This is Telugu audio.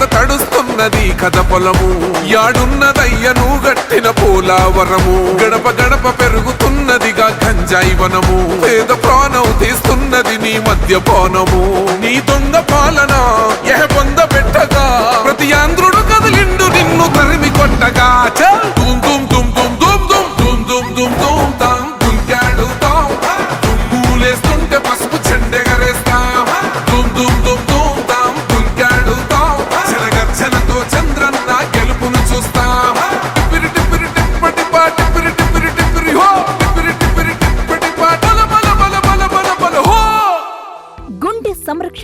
కథ తడుస్తున్నది కథ పొలము యాడున్నదయ్యను గట్టిన పోలావరము గడప గడప పెరుగుతున్నదిగా గంజాయి వనము పేద ప్రాణం తీస్తున్నది నీ మద్యపానము నీ దొంగ పాలన ఎహ పొంద పెట్టగా ప్రతి ఆంధ్రుడు కదిలిండు నిన్ను తరిమి కొట్టగా చల్ దుమ్ దుమ్ దుమ్ దుమ్ దుమ్ దుమ్ దుమ్ దుమ్ దుమ్ దుమ్ తాం దుంకాడుతాం పసుపు చెండెగరేస్తాం దుమ్ దుమ్ దుమ్